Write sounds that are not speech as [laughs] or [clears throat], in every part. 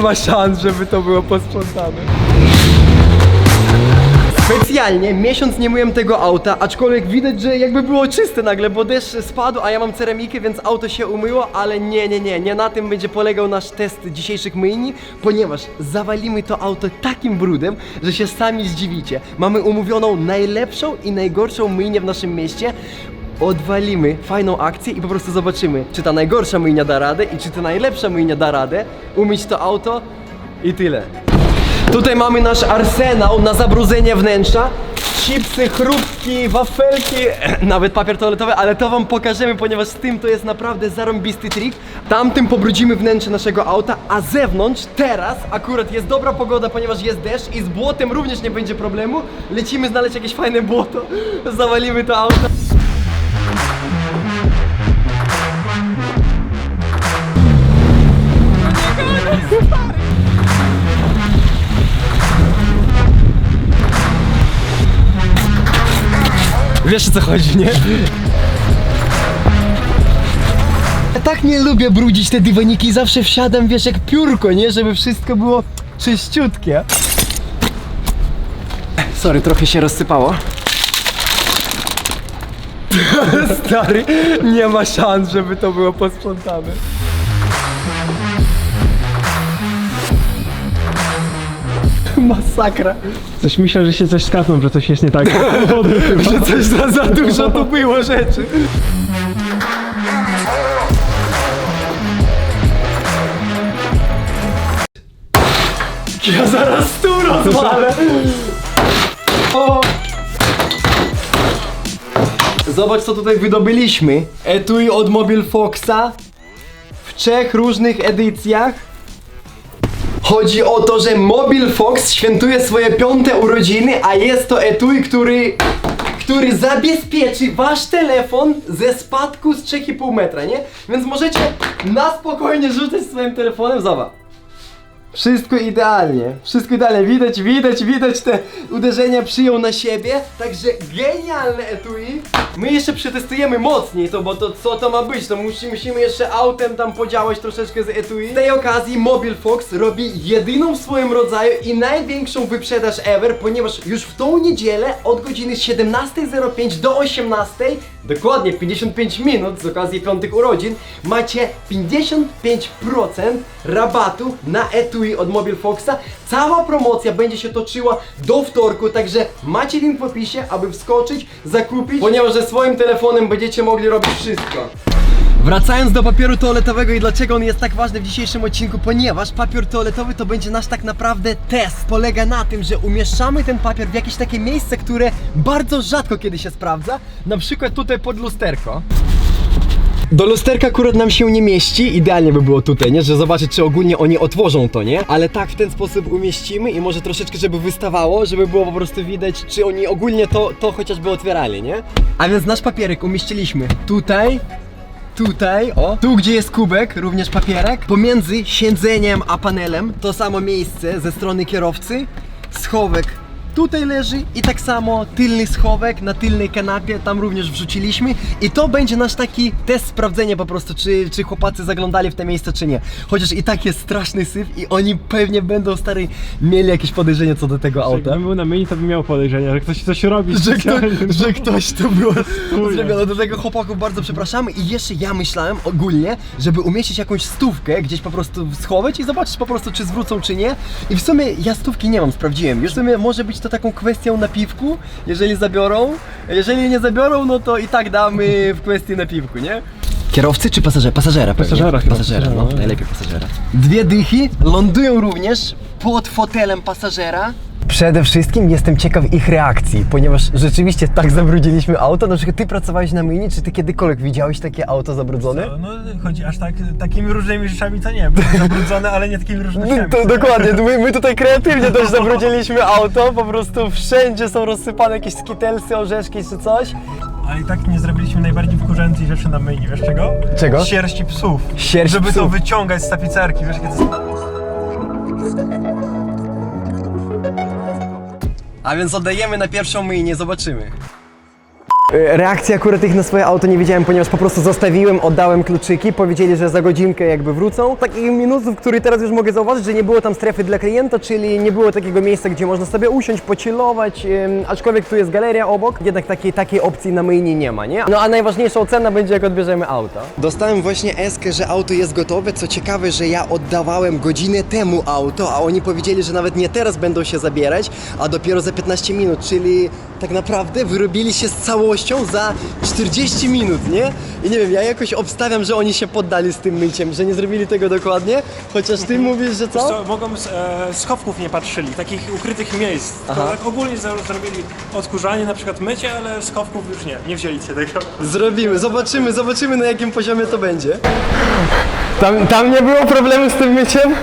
ma szans, żeby to było posprzątane. Specjalnie miesiąc nie myłem tego auta, aczkolwiek widać, że jakby było czyste nagle, bo deszcz spadł, a ja mam ceramikę, więc auto się umyło, ale nie, nie, nie, nie na tym będzie polegał nasz test dzisiejszych myjni, ponieważ zawalimy to auto takim brudem, że się sami zdziwicie. Mamy umówioną najlepszą i najgorszą myjnię w naszym mieście. Odwalimy fajną akcję i po prostu zobaczymy, czy ta najgorsza myjnia da radę i czy ta najlepsza myjnia da radę umyć to auto i tyle. Tutaj mamy nasz arsenał na zabrudzenie wnętrza. Chipsy, chrupki, wafelki, [clears throat] nawet papier toaletowy, ale to wam pokażemy, ponieważ z tym to jest naprawdę zarąbisty trik. Tamtym pobrudzimy wnętrze naszego auta, a zewnątrz teraz akurat jest dobra pogoda, ponieważ jest deszcz i z błotem również nie będzie problemu. Lecimy znaleźć jakieś fajne błoto, [laughs] zawalimy to auto. Wiesz o co chodzi, nie? Ja tak nie lubię brudzić te dywaniki zawsze wsiadam, wiesz, jak piórko, nie? Żeby wszystko było czyściutkie. Sorry, trochę się rozsypało. [laughs] Stary, nie ma szans, żeby to było posprzątane. Masakra. Coś myślę, że się coś skapną, że coś jest nie tak. [laughs] Że coś za, za dużo tu było rzeczy. Ja zaraz tu rozwalę. O! Zobacz co tutaj wydobyliśmy. Etui od Mobile Foxa w trzech różnych edycjach. Chodzi o to, że Mobile Fox świętuje swoje piąte urodziny, a jest to etui, który który zabezpieczy wasz telefon ze spadku z 3,5 metra, nie? Więc możecie na spokojnie rzucać swoim telefonem, zobacz. Wszystko idealnie, wszystko idealnie, widać, widać, widać te uderzenia przyjął na siebie, także genialne etui. My jeszcze przetestujemy mocniej to, bo to co to ma być, to musi, musimy jeszcze autem tam podziałać troszeczkę z etui. Z tej okazji Mobile Fox robi jedyną w swoim rodzaju i największą wyprzedaż ever, ponieważ już w tą niedzielę od godziny 17.05 do 18.00 dokładnie 55 minut z okazji piątych urodzin, macie 55% rabatu na etui od Mobile Foxa. Cała promocja będzie się toczyła do wtorku, także macie link w opisie, aby wskoczyć, zakupić, ponieważ ze swoim telefonem będziecie mogli robić wszystko. Wracając do papieru toaletowego i dlaczego on jest tak ważny w dzisiejszym odcinku, ponieważ papier toaletowy to będzie nasz tak naprawdę test. Polega na tym, że umieszczamy ten papier w jakieś takie miejsce, które bardzo rzadko kiedy się sprawdza, na przykład tutaj pod lusterko. Do lusterka akurat nam się nie mieści, idealnie by było tutaj, nie? Że zobaczyć, czy ogólnie oni otworzą to, nie? Ale tak w ten sposób umieścimy i może troszeczkę, żeby wystawało, żeby było po prostu widać, czy oni ogólnie to, to chociażby otwierali, nie? A więc nasz papierek umieściliśmy tutaj, Tutaj, o, tu gdzie jest kubek, również papierek. Pomiędzy siedzeniem a panelem, to samo miejsce ze strony kierowcy. Schowek tutaj leży i tak samo tylny schowek na tylnej kanapie, tam również wrzuciliśmy. I to będzie nasz taki test sprawdzenia po prostu, czy, czy chłopacy zaglądali w te miejsce, czy nie. Chociaż i tak jest straszny syf i oni pewnie będą stary mieli jakieś podejrzenie co do tego auta. Jakbym był na myjni, to bym miał podejrzenia, że ktoś coś robi Że, kto, specjalnie. że ktoś to było zrobione. Do tego chłopaków bardzo przepraszamy i jeszcze ja myślałem ogólnie, żeby umieścić jakąś stówkę gdzieś po prostu schować i zobaczyć po prostu czy zwrócą czy nie. I w sumie ja stówki nie mam, sprawdziłem. Już w sumie może być to taką kwestią napiwku, jeżeli zabiorą. Jeżeli nie zabiorą, no to i tak damy w kwestii napiwku, nie? Kierowcy czy pasażera? Pasażera pewnie. Pasażera chyba. Pasażera, no. Pasażera, no. Najlepiej pasażera. Dwie dychy lądują również pod fotelem pasażera. Przede wszystkim jestem ciekaw ich reakcji, ponieważ rzeczywiście tak zabrudziliśmy auto. Na przykład ty pracowałeś na myjni, czy ty kiedykolwiek widziałeś takie auto zabrudzone? No, no chodzi aż tak, takimi różnymi rzeczami to nie, były zabrudzone, ale nie takimi różnościami. No, to, dokładnie, my, my tutaj kreatywnie też [laughs] zabrudziliśmy auto, po prostu wszędzie są rozsypane jakieś skitelsy, orzeszki czy coś. Ale i tak nie zrobiliśmy najbardziej wkurzającej rzeczy na myjni, wiesz czego? Czego? Sierści psów. Sierść Żeby to psów. wyciągać z tapicerki, wiesz jakie to jest... A więc oddajemy na pierwszą myjnię, zobaczymy. E, Reakcja akurat ich na swoje auto nie wiedziałem, ponieważ po prostu zostawiłem, oddałem kluczyki, powiedzieli, że za godzinkę jakby wrócą. Takich minusów, który teraz już mogę zauważyć, że nie było tam strefy dla klienta, czyli nie było takiego miejsca, gdzie można sobie usiąść, pochillować, em, aczkolwiek tu jest galeria obok, jednak takiej, takiej opcji na myjni nie ma, nie? No a najważniejsza ocena będzie, jak odbierzemy auto. Dostałem właśnie eskę, że auto jest gotowe, co ciekawe, że ja oddawałem godzinę temu auto, a oni powiedzieli, że nawet nie teraz będą się zabierać, a dopiero za 15 minut, czyli tak naprawdę wyrobili się z całością za 40 minut, nie? I nie wiem, ja jakoś obstawiam, że oni się poddali z tym myciem, że nie zrobili tego dokładnie, chociaż ty mówisz, że co? Co, mogą z e, schowków nie patrzyli, takich ukrytych miejsc. Aha. Tak ogólnie zro- zrobili odkurzanie, na przykład mycie, ale schowków już nie, nie wzięli się tego. Zrobimy, zobaczymy, zobaczymy na jakim poziomie to będzie. Tam, tam nie było problemu z tym myciem?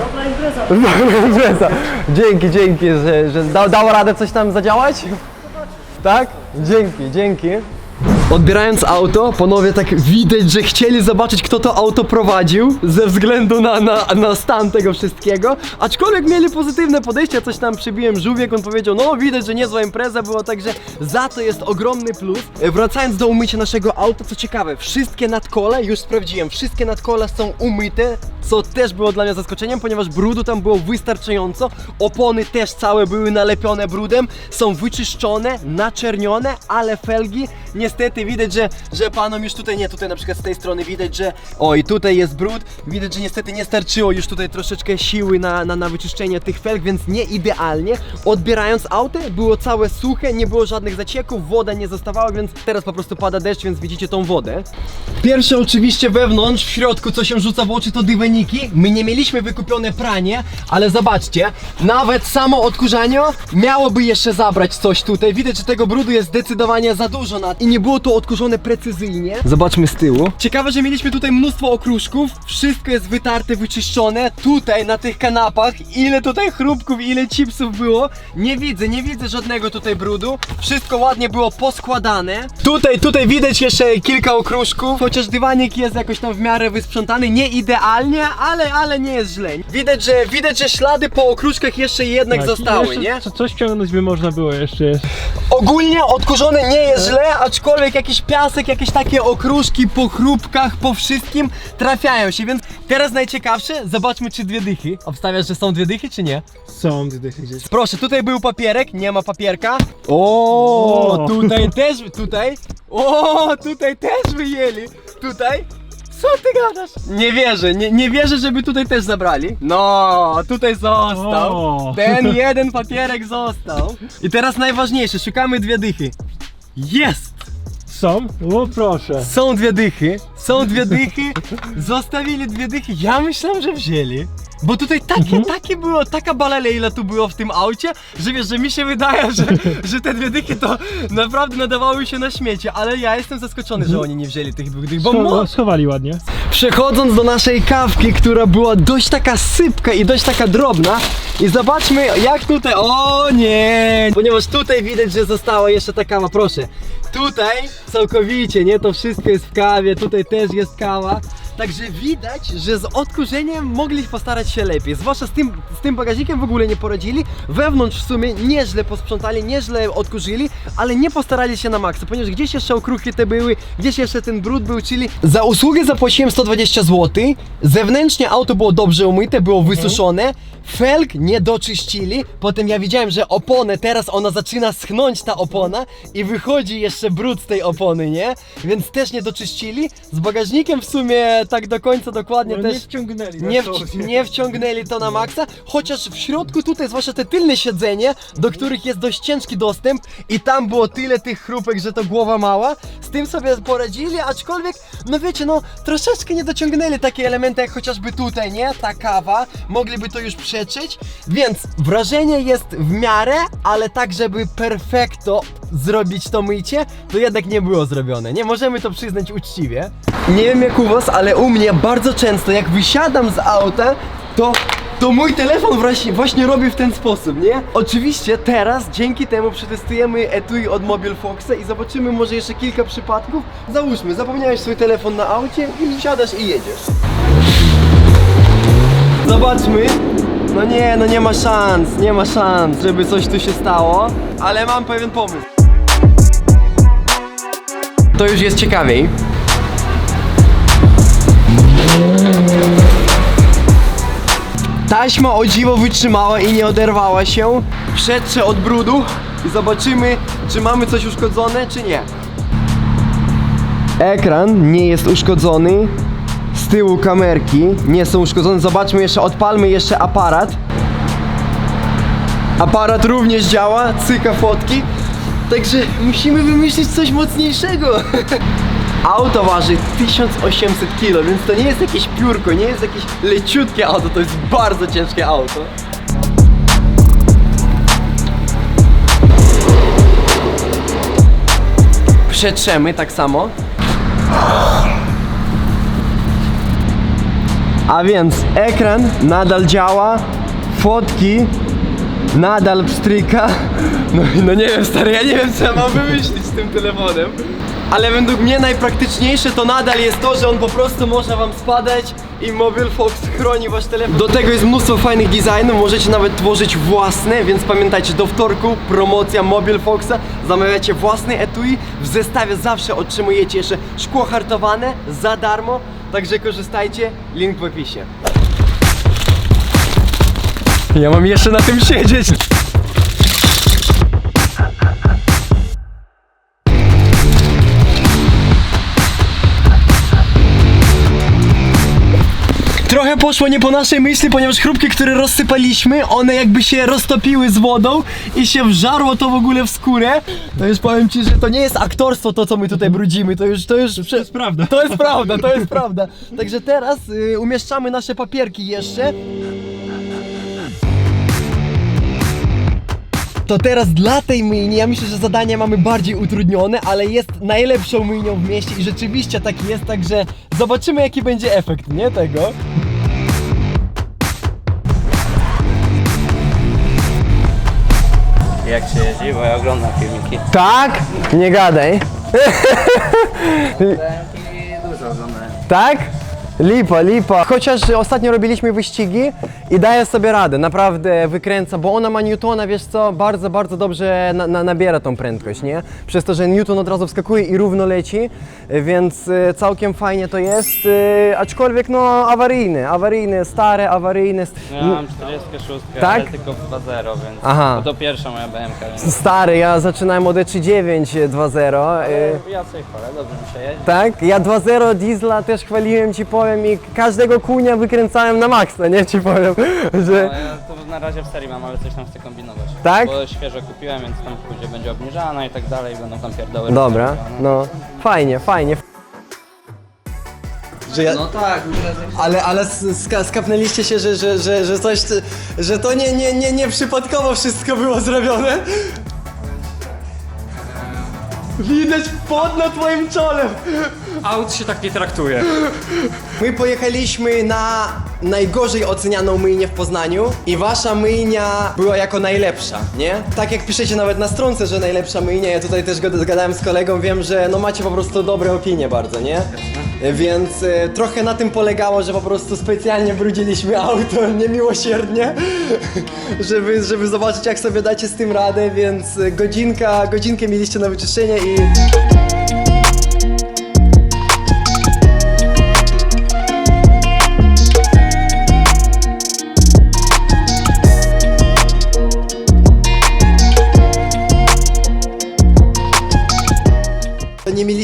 Dobra impreza. Dobra impreza. Dzięki, dzięki, że, że da, dało radę coś tam zadziałać? Tak? Dzięki, dzięki. Odbierając auto, panowie tak widać, że chcieli zobaczyć, kto to auto prowadził, ze względu na, na, na stan tego wszystkiego. Aczkolwiek mieli pozytywne podejście, coś tam przybiłem żółwiek, on powiedział, no widać, że niezła impreza była, także za to jest ogromny plus. Wracając do umycia naszego auta, co ciekawe, wszystkie nadkole, już sprawdziłem, wszystkie nadkola są umyte, co też było dla mnie zaskoczeniem, ponieważ brudu tam było wystarczająco, opony też całe były nalepione brudem, są wyczyszczone, naczernione, ale felgi niestety widać, że, że panom już tutaj nie, tutaj na przykład z tej strony widać, że oj, tutaj jest brud, widać, że niestety nie starczyło już tutaj troszeczkę siły na, na, na wyczyszczenie tych felg, więc nie idealnie. Odbierając auto, było całe suche, nie było żadnych zacieków, woda nie zostawała, więc teraz po prostu pada deszcz, więc widzicie tą wodę. Pierwsze oczywiście wewnątrz, w środku, co się rzuca w oczy, to dywaniki. My nie mieliśmy wykupione pranie, ale zobaczcie, nawet samo odkurzanie miałoby jeszcze zabrać coś tutaj. Widać, że tego brudu jest zdecydowanie za dużo i nie było to odkurzone precyzyjnie. Zobaczmy z tyłu. Ciekawe, że mieliśmy tutaj mnóstwo okruszków. Wszystko jest wytarte, wyczyszczone. Tutaj na tych kanapach, ile tutaj chrupków, ile chipsów było. Nie widzę, nie widzę żadnego tutaj brudu. Wszystko ładnie było poskładane. Tutaj, tutaj widać jeszcze kilka okruszków, chociaż dywanik jest jakoś tam w miarę wysprzątany, nie idealnie, ale, ale nie jest źle. Widać, że widać, że ślady po okruszkach jeszcze jednak Tak, zostały, jeszcze nie? co- Coś ciągnąć by można było jeszcze. Ogólnie odkurzone nie jest źle, aczkolwiek jakiś piasek, jakieś takie okruszki po chrupkach, po wszystkim trafiają się, więc teraz najciekawsze, zobaczmy czy dwie dychy. Obstawiasz, że są dwie dychy, czy nie? Są dychy gdzieś. Proszę, tutaj był papierek, nie ma papierka. O, O. tutaj też, tutaj. O, tutaj też wyjęli. Tutaj. Co ty gadasz? Nie wierzę, nie, nie wierzę, żeby tutaj też zabrali. No, tutaj został. O. Ten jeden papierek został. I teraz najważniejsze, szukamy dwie dychy. Jest! Są? O proszę. Są dwie dychy, są dwie dychy, zostawili dwie dychy. Ja myślałem, że wzięli. Bo tutaj takie, takie było, taka balalejla tu było w tym aucie, że wiesz, że mi się wydaje, że, że te dwie dychy to naprawdę nadawały się na śmiecie, ale ja jestem zaskoczony, że oni nie wzięli tych dwóch dych, bo Scho- mo- schowali ładnie. Przechodząc do naszej kawki, która była dość taka sypka i dość taka drobna i zobaczmy jak tutaj, o nie, ponieważ tutaj widać, że została jeszcze ta kawa, proszę, tutaj całkowicie, nie, to wszystko jest w kawie, tutaj też jest kawa, także widać, że z odkurzeniem mogli postarać się lepiej, zwłaszcza z tym, z tym bagażnikiem w ogóle nie poradzili, wewnątrz w sumie nieźle posprzątali, nieźle odkurzyli, ale nie postarali się na maksa, ponieważ gdzieś jeszcze okruchy te były, gdzieś jeszcze ten brud był, czyli za usługę zapłaciłem 120 zł, zewnętrznie auto było dobrze umyte, było wysuszone, felg nie doczyścili, potem ja widziałem, że oponę, teraz ona zaczyna schnąć ta opona i wychodzi jeszcze brud z tej opony, nie? Więc też nie doczyścili, z bagażnikiem w sumie tak do końca dokładnie No, też... nie wciągnęli. Nie, wci- nie wciągnęli to na maksa, chociaż w środku tutaj, zwłaszcza te tylne siedzenie, do których jest dość ciężki dostęp i tam było tyle tych chrupek, że to głowa mała, tym sobie poradzili, aczkolwiek, no wiecie, no troszeczkę nie dociągnęli takie elementy jak chociażby tutaj, nie? Ta kawa, mogliby to już przeczyć, więc wrażenie jest w miarę, ale tak, żeby perfekto zrobić to mycie, to jednak nie było zrobione, nie? Możemy to przyznać uczciwie. Nie wiem jak u was, ale u mnie bardzo często jak wysiadam z auta, to to mój telefon właśnie, robi w ten sposób, nie? Oczywiście teraz dzięki temu przetestujemy etui od Mobile Foxa i zobaczymy może jeszcze kilka przypadków. Załóżmy, zapomniałeś swój telefon na aucie i wsiadasz i jedziesz. Zobaczmy. No nie, no nie ma szans, nie ma szans, żeby coś tu się stało, ale mam pewien pomysł. to już jest ciekawiej. Taśma o dziwo wytrzymała i nie oderwała się. Przetrze od brudu i zobaczymy, czy mamy coś uszkodzone, czy nie. Ekran nie jest uszkodzony. Z tyłu kamerki nie są uszkodzone. Zobaczmy jeszcze, odpalmy jeszcze aparat. Aparat również działa, cyka fotki. Także musimy wymyślić coś mocniejszego. [laughs] Auto waży 1800 kg, więc to nie jest jakieś piórko, nie jest jakieś leciutkie auto, to jest bardzo ciężkie auto. Przetrzemy tak samo. A więc ekran nadal działa, fotki nadal pstryka. No, no nie wiem stary, ja nie wiem co ja mam wymyślić z tym telefonem. Ale według mnie najpraktyczniejsze to nadal jest to, że on po prostu może wam spadać i Mobile Fox chroni wasz telefon. Do tego jest mnóstwo fajnych designów, możecie nawet tworzyć własne, więc pamiętajcie, do wtorku promocja Mobile Foxa, zamawiacie własny etui, w zestawie zawsze otrzymujecie jeszcze szkło hartowane za darmo, także korzystajcie, link w opisie. Ja mam jeszcze na tym siedzieć. Trochę poszło nie po naszej myśli, ponieważ chrupki, które rozsypaliśmy, one jakby się roztopiły z wodą i się wżarło to w ogóle w skórę. To już powiem ci, że to nie jest aktorstwo to, co my tutaj brudzimy, to już, to już... To jest prawda. To jest prawda, to jest prawda. Także teraz y, umieszczamy nasze papierki jeszcze. To teraz dla tej myjni, ja myślę, że zadanie mamy bardziej utrudnione, ale jest najlepszą myjnią w mieście i rzeczywiście tak jest, także zobaczymy jaki będzie efekt, nie tego? Jak się jeździ, bo ja oglądam filmiki. Tak? Nie gadaj. [laughs] Dużo oglądałem. Tak? Lipa, lipa. Chociaż ostatnio robiliśmy wyścigi i daje sobie radę, naprawdę wykręca, bo ona ma Newtona, wiesz co, bardzo, bardzo dobrze na, na, nabiera tą prędkość, nie? Przez to, że Newton od razu wskakuje i równo leci, więc e, całkiem fajnie to jest, e, aczkolwiek no awaryjny, awaryjny, stare, awaryjny. Ja mam 46, Tak? ale tylko w 2.0, więc Aha. To pierwsza moja BMK, więc Stary, ja zaczynałem od E E39 2.0. e, ja sobie chwalę, dobrze mi się jeździ. Tak, ja 2.0 diesla też chwaliłem ci powiem i każdego kunia wykręcałem na maksa, nie ci powiem, No, że ja to na razie w serii mam, ale coś tam chcę kombinować. Tak? Bo świeżo kupiłem, więc tam później będzie obniżana i tak dalej, będą tam pierdoły. dobra, robione. no fajnie, fajnie. Że ja, No tak, ale ale ska, skapnęliście się, że, że, że, że coś, że to nie, nie, nie, nie przypadkowo wszystko było zrobione? Widać pod na twoim czole. Aut się tak nie traktuje. My pojechaliśmy na najgorzej ocenianą myjnię w Poznaniu i wasza myjnia była jako najlepsza, nie? Tak jak piszecie nawet na stronce, że najlepsza myjnia, ja tutaj też gad- gadałem z kolegą, wiem, że no macie po prostu dobre opinie bardzo, nie? Więc e, trochę na tym polegało, że po prostu specjalnie brudziliśmy auto [laughs] niemiłosiernie, żeby, żeby zobaczyć jak sobie dacie z tym radę, więc e, godzinka, godzinkę mieliście na wyczyszczenie i...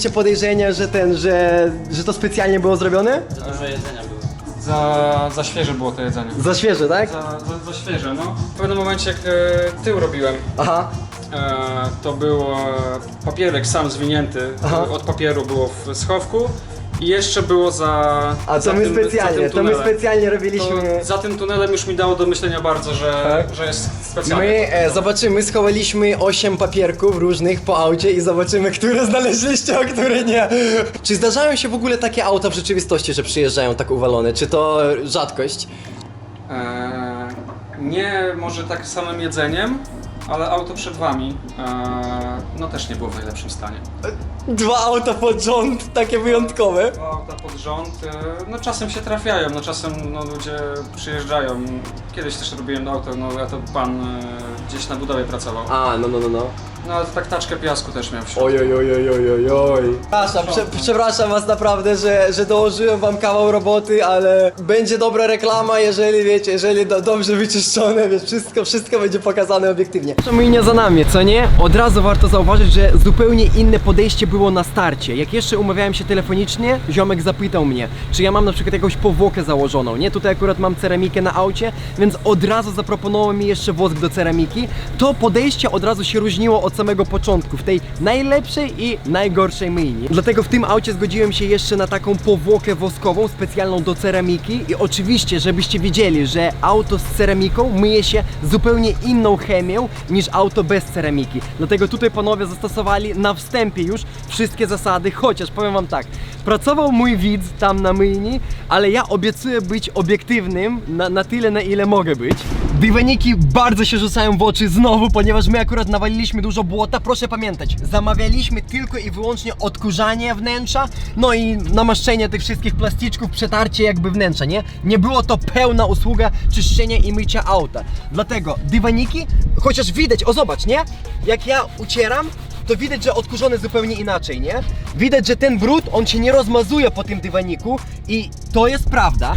mieliście podejrzenia, że ten, że, że to specjalnie było zrobione? Dużo jedzenia było. Za, za świeże było to jedzenie. Za świeże, tak? Za, za, za świeże, no. W pewnym momencie jak e, tył robiłem, Aha. e, to był e, papierek sam zwinięty. Aha. Od papieru było w schowku i jeszcze było za A za to my tym- za specjalnie, tym to my tunelem. specjalnie robiliśmy. To za tym tunelem już mi dało do myślenia bardzo, że, Tak. że jest specjalnie. My e, zobaczymy, schowaliśmy 8 papierków różnych po aucie i zobaczymy, które znaleźliście, a które nie. Czy zdarzają się w ogóle takie auta w rzeczywistości, że przyjeżdżają tak uwalone? Czy to rzadkość? E, nie może tak samym jedzeniem, ale auto przed wami e, no też nie było w najlepszym stanie. Dwa auta pod rząd, takie wyjątkowe. Dwa auta pod rząd, e, no czasem się trafiają, no czasem no, ludzie przyjeżdżają. Kiedyś też robiłem auto, no ja to pan e, gdzieś na budowie pracował. A, no, no, no, no. No ale tak taczkę piasku też miał w środku. Oj, oj, oj, oj, oj, oj, oj. Przepraszam, prze, przepraszam was naprawdę, że, że dołożyłem wam kawał roboty, ale będzie dobra reklama, jeżeli wiecie, jeżeli do, dobrze wyczyszczone, wiesz, wszystko, wszystko będzie pokazane obiektywnie. Myjnia za nami, co nie? Od razu warto zauważyć, że zupełnie inne podejście było na starcie. Jak jeszcze umawiałem się telefonicznie, ziomek zapytał mnie, czy ja mam na przykład jakąś powłokę założoną, nie? Tutaj akurat mam ceramikę na aucie, więc od razu zaproponował mi jeszcze wosk do ceramiki. To podejście od razu się różniło od samego początku, w tej najlepszej i najgorszej myjni. Dlatego w tym aucie zgodziłem się jeszcze na taką powłokę woskową, specjalną do ceramiki i oczywiście, żebyście wiedzieli, że auto z ceramiką myje się zupełnie inną chemią niż auto bez ceramiki. Dlatego tutaj panowie zastosowali na wstępie już wszystkie zasady, chociaż powiem wam tak, pracował mój widz tam na myjni, ale ja obiecuję być obiektywnym na, na tyle, na ile mogę być. Dywaniki bardzo się rzucają w oczy znowu, ponieważ my akurat nawaliliśmy dużo błota. Proszę pamiętać, zamawialiśmy tylko i wyłącznie odkurzanie wnętrza, no i namaszczenie tych wszystkich plasticzków, przetarcie jakby wnętrza, nie? Nie było to pełna usługa czyszczenia i mycia auta. Dlatego dywaniki, chociaż widać, o zobacz, nie? Jak ja ucieram, to widać, że odkurzone zupełnie inaczej, nie? Widać, że ten brud, on się nie rozmazuje po tym dywaniku i to jest prawda.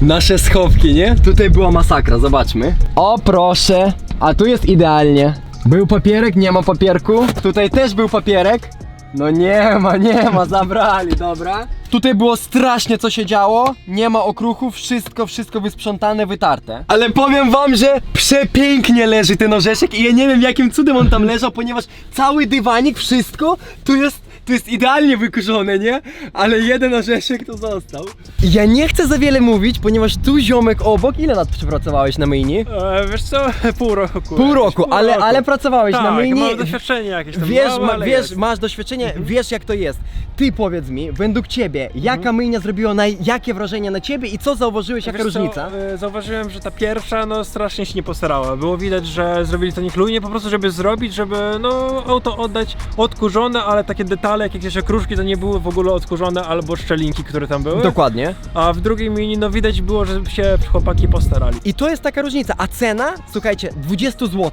Nasze schowki, nie? Tutaj była masakra, zobaczmy. O proszę, a tu jest idealnie. Był papierek, nie ma papierku. Tutaj też był papierek. No nie ma, nie ma, zabrali, dobra. Tutaj było strasznie co się działo, nie ma okruchów, wszystko, wszystko wysprzątane, wytarte. Ale powiem wam, że przepięknie leży ten orzeszek i ja nie wiem jakim cudem on tam leżał, ponieważ cały dywanik, wszystko tu jest tu jest idealnie wykurzone, nie? Ale jeden orzeszek to został. Ja nie chcę za wiele mówić, ponieważ tu ziomek obok, ile lat przepracowałeś na myjni? E, wiesz co, [laughs] pół roku. Pół roku, ale, roku. ale pracowałeś na tak, myjni. mam doświadczenie jakieś tam Wiesz, małe, ma, ale wiesz jest. masz doświadczenie, wiesz jak to jest. Ty powiedz mi, według ciebie, jaka Mhm. myjnia zrobiła naj, jakie wrażenie na ciebie i co zauważyłeś, jaka Wiesz co, różnica? e, Zauważyłem, że ta pierwsza no strasznie się nie postarała. Było widać, że zrobili to niechlujnie po prostu, żeby zrobić, żeby no auto oddać odkurzone, ale takie detale, jak jakieś okruszki to nie były w ogóle odkurzone albo szczelinki, które tam były. Dokładnie. A w drugiej mini no widać było, że się chłopaki postarali. I to jest taka różnica. A cena, słuchajcie, 20 zł.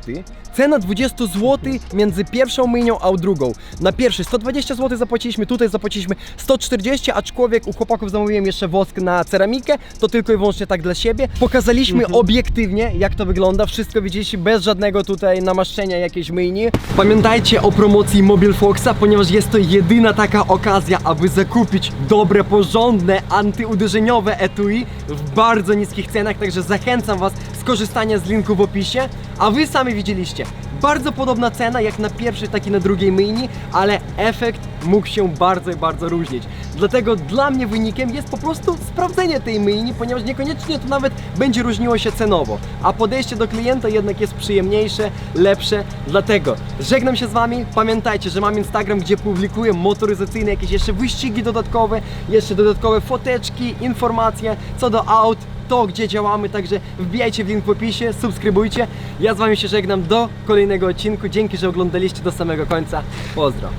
Cena 20 zł między pierwszą myjnią a drugą. Na pierwszy 120 zł zapłaciliśmy, tutaj zapłaciliśmy 140, aczkolwiek u chłopaków zamówiłem jeszcze wosk na ceramikę, to tylko i wyłącznie tak dla siebie. Pokazaliśmy obiektywnie, jak to wygląda, wszystko widzieliście bez żadnego tutaj namaszczenia jakiejś myjni. Pamiętajcie o promocji Mobile Foxa, ponieważ jest to jedyna taka okazja, aby zakupić dobre, porządne, antyuderzeniowe etui w bardzo niskich cenach, także zachęcam Was skorzystania z linku w opisie, a Wy sami widzieliście. Bardzo podobna cena jak na pierwszej, tak i na drugiej myjni, ale efekt mógł się bardzo bardzo różnić. Dlatego dla mnie wynikiem jest po prostu sprawdzenie tej myjni, ponieważ niekoniecznie to nawet będzie różniło się cenowo, a podejście do klienta jednak jest przyjemniejsze, lepsze. Dlatego żegnam się z Wami. Pamiętajcie, że mam Instagram, gdzie publikuję motoryzacyjne jakieś jeszcze wyścigi dodatkowe, jeszcze dodatkowe foteczki, informacje co do aut, to, gdzie działamy, także wbijajcie w link w opisie, subskrybujcie. Ja z Wami się żegnam do kolejnego odcinku. Dzięki, że oglądaliście do samego końca. Pozdro.